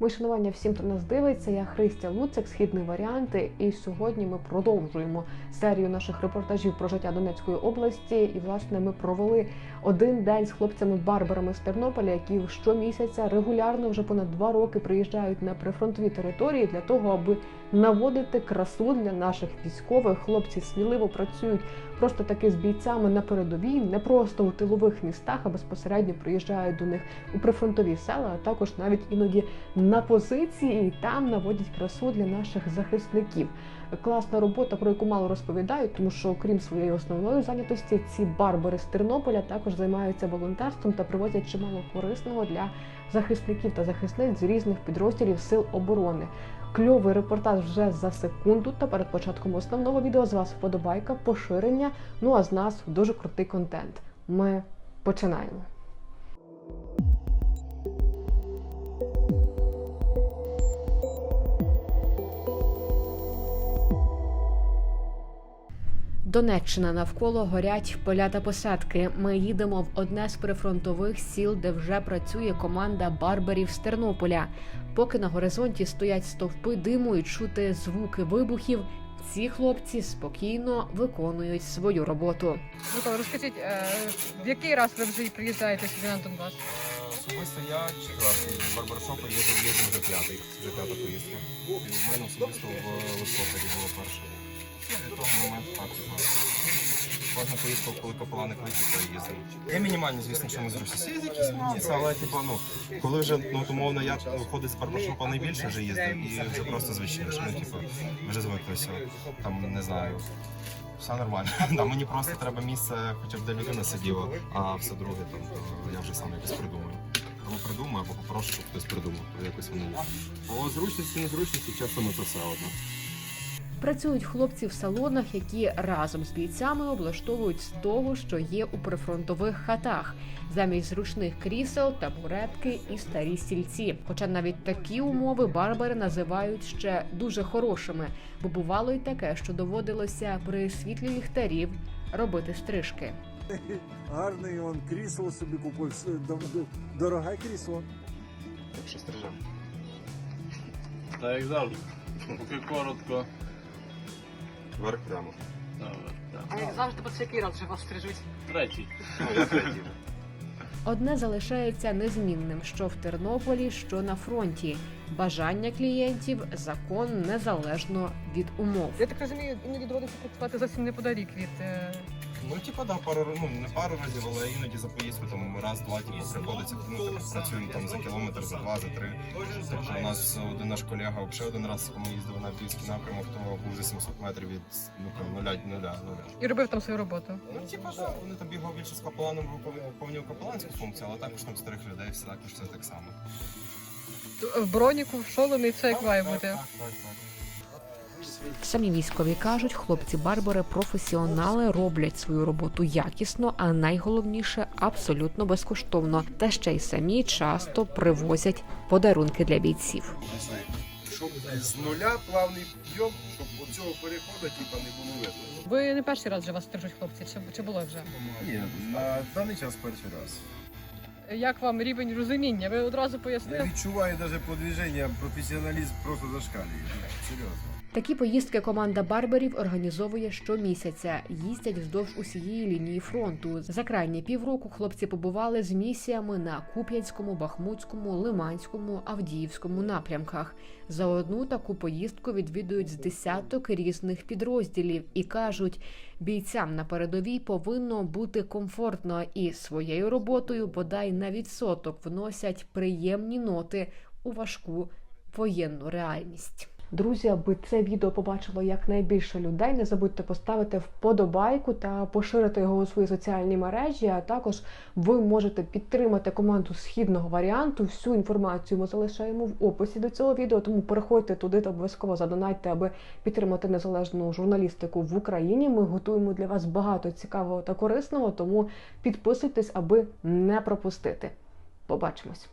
Мої шанування всім, хто нас дивиться. Я Христя Луцик, східні варіанти. І сьогодні ми продовжуємо серію наших репортажів про життя Донецької області. І власне ми провели один день з хлопцями-барбарами з Тернополя, які щомісяця регулярно вже понад два роки приїжджають на прифронтові території для того, аби наводити красу для наших військових. Хлопці сміливо працюють просто таки з бійцями на передовій, не просто у тилових містах, а безпосередньо приїжджають до них у прифронтові села, а також навіть іноді на позиції і там наводять красу для наших захисників. Класна робота, про яку мало розповідають, тому що окрім своєї основної зайнятості, ці барбари з Тернополя також займаються волонтерством та привозять чимало корисного для захисників та захисниць з різних підрозділів сил оборони. Кльовий репортаж вже за секунду. Та перед початком основного відео з вас вподобайка, поширення. Ну а з нас дуже крутий контент. Ми починаємо. Донеччина навколо горять поля та посадки. Ми їдемо в одне з прифронтових сіл, де вже працює команда барберів з Тернополя. Поки на горизонті стоять стовпи диму і чути звуки вибухів. Ці хлопці спокійно виконують свою роботу. Микола, розкажіть, е, в який раз ви вже приїжджаєте сюди на Донбас? Особисто я четвертий, з барбершопу їду вже п'ятий, вже п'ята поїздка. В мене особисто в листопаді було перше. Ну, типу. Кожна поїздка, коли капелани кличуть, то їздив. Є мінімальні, звісно, що ми з Русі якісь нюанси, але типу, ну, коли вже ну, умовно я виходить з барбершопа найбільше вже їздив, і вже просто звичайніше. Ну, типу, вже звиклися. Там не знаю. Все нормально. Да, мені просто треба місце, хоча б де людина сиділа, а все друге там то я вже сам якось придумаю. Або придумаю, або попрошу, щоб хтось придумав. То якось воно є. По зручності, незручності, часто ми все одно. Працюють хлопці в салонах, які разом з бійцями облаштовують з того, що є у прифронтових хатах, замість зручних крісел, табуретки і старі стільці. Хоча навіть такі умови барбари називають ще дуже хорошими, бо бувало й таке, що доводилося при світлі ліхтарів робити стрижки. Гарний он крісло собі купив. Дороге крісло. Так як завжди. Поки коротко. Вверх прямо. Добре. А як завжди, по який раз вже вас стрижуть? Третій. Я третій. Одне залишається незмінним: що в Тернополі, що на фронті. Бажання клієнтів закон незалежно від умов. Я так розумію, іноді доводиться працювати зовсім неподалік від. е, Ну, типа, да, пару ну, не пару разів, але іноді за поїздку там раз-два типу, приходиться. Ну, типу, працюємо там за кілометр, за два, за три. Тобто у нас один наш колега взагалі один раз, ми їздили на Київський напрямок, то був вже 700 метрів від ну, прям нуля, нуля, нуля. І робив там свою роботу. Ну, типа, да, вони там бігав більше з капеланом, виповнював капеланську функцію, але також там старих людей все також все так само. В броніку, в шоломі, все як має бути. Так, так, так. Самі військові кажуть, хлопці-барбари професіонали роблять свою роботу якісно, а найголовніше абсолютно безкоштовно. Та ще й самі часто привозять подарунки для бійців. щоб з нуля плавний підйом, щоб оцього переходу типа, не було видно. Ви не перший раз вже вас стрижуть хлопці, чи, чи було вже? Ні, на даний час перший раз. Як вам рівень розуміння? Ви одразу Я пояснили? відчуваю навіть по движенням професіоналізм просто зашкалює. Серйозно. Такі поїздки команда барберів організовує щомісяця. Їздять вздовж усієї лінії фронту. За крайні півроку хлопці побували з місіями на Куп'янському, Бахмутському, Лиманському, Авдіївському напрямках. За одну таку поїздку відвідують з десяток різних підрозділів і кажуть, бійцям на передовій повинно бути комфортно і своєю роботою бодай на відсоток вносять приємні ноти у важку воєнну реальність. Друзі, аби це відео побачило якнайбільше людей, не забудьте поставити вподобайку та поширити його у свої соціальні мережі. А також ви можете підтримати команду східного варіанту. Всю інформацію ми залишаємо в описі до цього відео. Тому переходьте туди та обов'язково задонайте, аби підтримати незалежну журналістику в Україні. Ми готуємо для вас багато цікавого та корисного. Тому підписуйтесь, аби не пропустити. Побачимось.